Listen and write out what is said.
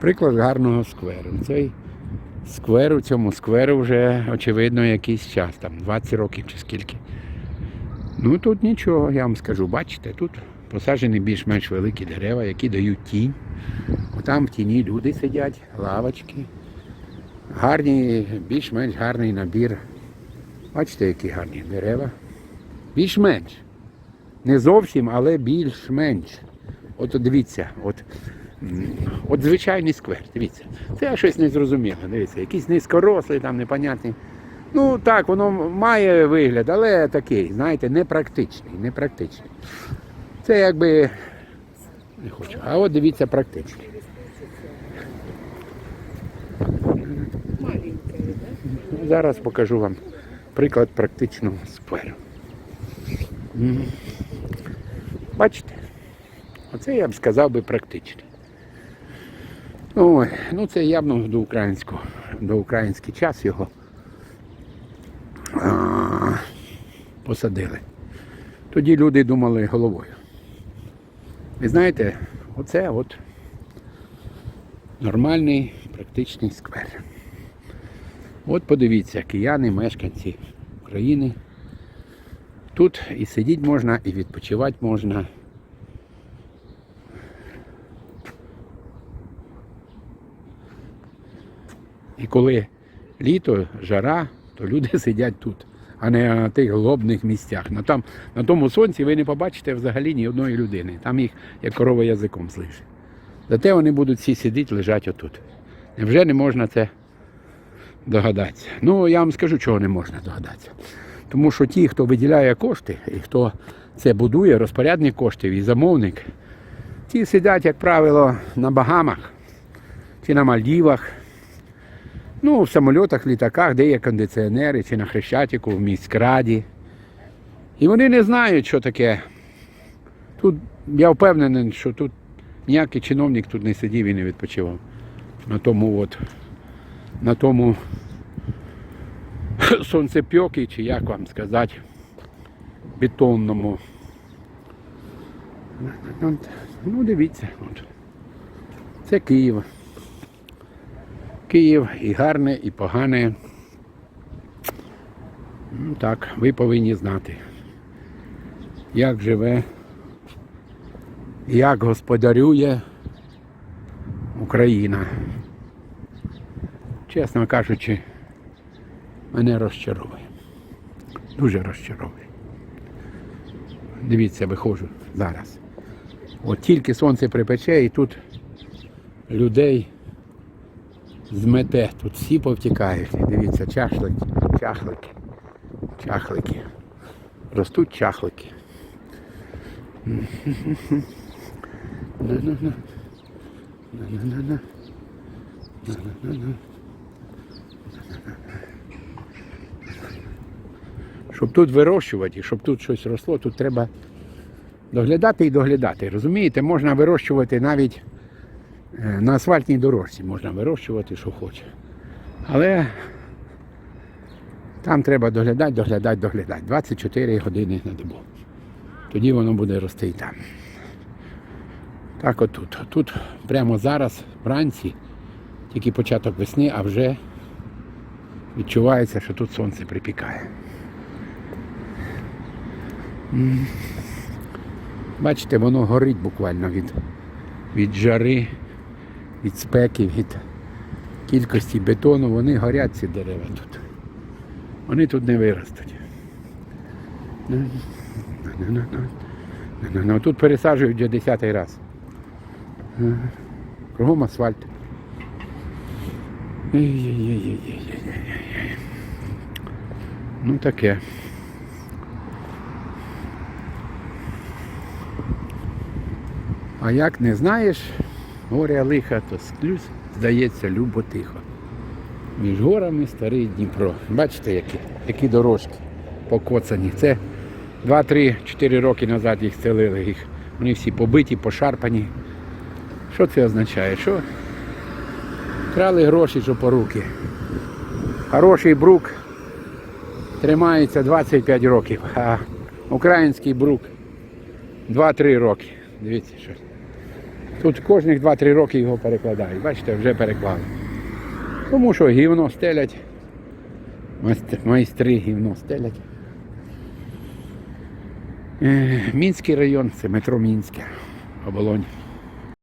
Приклад гарного скверу. Цей сквер у цьому скверу вже, очевидно, якийсь час, там 20 років чи скільки. Ну тут нічого, я вам скажу, бачите, тут посаджені більш-менш великі дерева, які дають тінь. Там в тіні люди сидять, лавочки. Гарні, більш-менш гарний набір. Бачите, які гарні дерева. Більш-менш. Не зовсім, але більш-менш. От дивіться, от, от звичайний сквер, дивіться. Це я щось незрозуміле, дивіться, якийсь низькорослий, там непонятний. Ну так, воно має вигляд, але такий, знаєте, непрактичний, непрактичний. Це якби. Не хочу. А от дивіться практичний. Зараз покажу вам приклад практичного скверу. Бачите? Оце я б сказав би практичний. Ой, ну це явно до українського, до український час його а, посадили. Тоді люди думали головою. Ви знаєте, оце от нормальний практичний сквер. От подивіться, кияни, мешканці України. Тут і сидіти можна, і відпочивати можна. І коли літо, жара, то люди сидять тут, а не на тих глобних місцях. На, там, на тому сонці ви не побачите взагалі ні одної людини. Там їх як корова язиком слише. Зате вони будуть всі сидіти, лежати отут. Невже не можна це догадатися? Ну, я вам скажу, чого не можна догадатися. Тому що ті, хто виділяє кошти, і хто це будує, розпорядник коштів і замовник, ті сидять, як правило, на Багамах чи на Мальдівах. Ну, в самольотах, літаках, де є кондиціонери, чи на Хрещатику, в міськраді. І вони не знають, що таке. Тут я впевнений, що тут ніякий чиновник тут не сидів і не відпочивав. На тому от, на тому сонцепьокі, чи як вам сказати, бетонному. Ну, дивіться. От. Це Київ. Київ і гарне, і погане. Ну так, ви повинні знати, як живе, як господарює Україна. Чесно кажучи, мене розчаровує. Дуже розчаровує. Дивіться, виходжу зараз. От тільки сонце припече і тут людей змете. Тут всі повтікають. Дивіться, чахлики, чахлики, чахлики. Ростуть чахлики. Щоб тут вирощувати, щоб тут щось росло, тут треба доглядати і доглядати. Розумієте, можна вирощувати навіть На асфальтній дорожці можна вирощувати, що хоче. Але там треба доглядати, доглядати, доглядати. 24 години на добу. Тоді воно буде рости і там. Так отут. Тут прямо зараз, вранці, тільки початок весни, а вже відчувається, що тут сонце припікає. Бачите, воно горить буквально від, від жари від спеки, від кількості бетону, вони горять ці дерева тут. Вони тут не виростуть. Ну, Тут пересаджують вже десятий раз. Кругом асфальт. Ну таке. А як не знаєш, горя лиха, то склюсь, здається, любо тихо. Між горами старий Дніпро. Бачите, які, які дорожки покоцані. Це 2-3-4 роки назад їх стелили. Їх. Вони всі побиті, пошарпані. Що це означає? Що крали гроші, що по руки. Хороший брук тримається 25 років, а український брук 2-3 роки. Дивіться, що. Тут кожних 2-3 роки його перекладають. Бачите, вже переклали. Тому що гівно стелять. Майстри, гівно стелять. Е, Мінський район, це метро Мінське, оболонь.